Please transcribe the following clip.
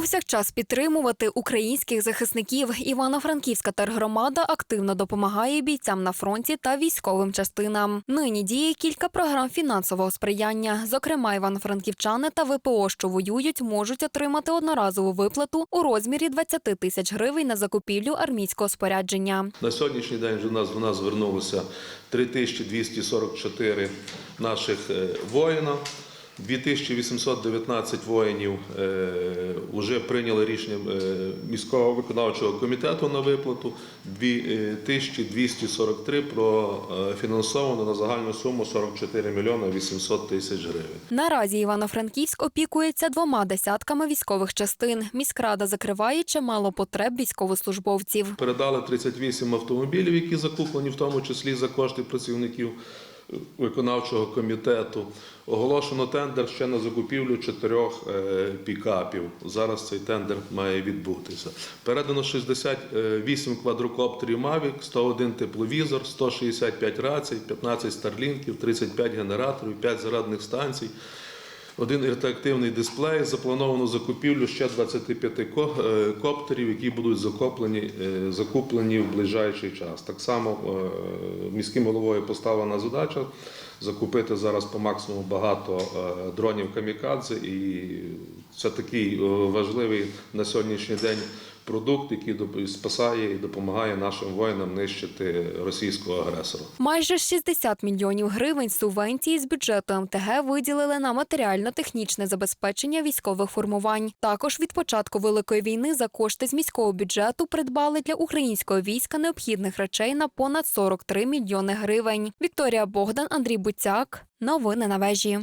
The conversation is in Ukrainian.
Повсякчас підтримувати українських захисників. Івано-Франківська тергромада активно допомагає бійцям на фронті та військовим частинам. Нині діє кілька програм фінансового сприяння. Зокрема, івано-франківчани та ВПО, що воюють, можуть отримати одноразову виплату у розмірі 20 тисяч гривень на закупівлю армійського спорядження. На сьогоднішній день вже нас до нас звернулося 3244 наших е, воїна. 2819 воїнів вже прийняли рішення е, міського виконавчого комітету на виплату. 2243 профінансовано на загальну суму 44 мільйони 800 тисяч гривень. Наразі Івано-Франківськ опікується двома десятками військових частин. Міськрада закриває чимало потреб військовослужбовців. Передали 38 автомобілів, які закуплені в тому числі за кошти працівників виконавчого комітету. Оголошено тендер ще на закупівлю чотирьох е, пікапів. Зараз цей тендер має відбутися. Передано 68 квадрокоптерів Mavic, 101 тепловізор, 165 рацій, 15 старлінків, 35 генераторів, 5 зарядних станцій. Один інтерактивний дисплей, заплановано закупівлю ще 25 ко- е, коптерів, які будуть закуплені, е, закуплені в ближайший час. Так само е, міським головою поставлена задача закупити зараз по максимуму багато дронів камікадзе, і це такий е, важливий на сьогоднішній день продукт, який спасає і допомагає нашим воїнам нищити російського агресора. Майже 60 мільйонів гривень субвенції з бюджету МТГ виділили на матеріально-технічне забезпечення військових формувань. Також від початку великої війни за кошти з міського бюджету придбали для українського війська необхідних речей на понад 43 мільйони гривень. Вікторія Богдан, Андрій Буцяк. Новини на вежі.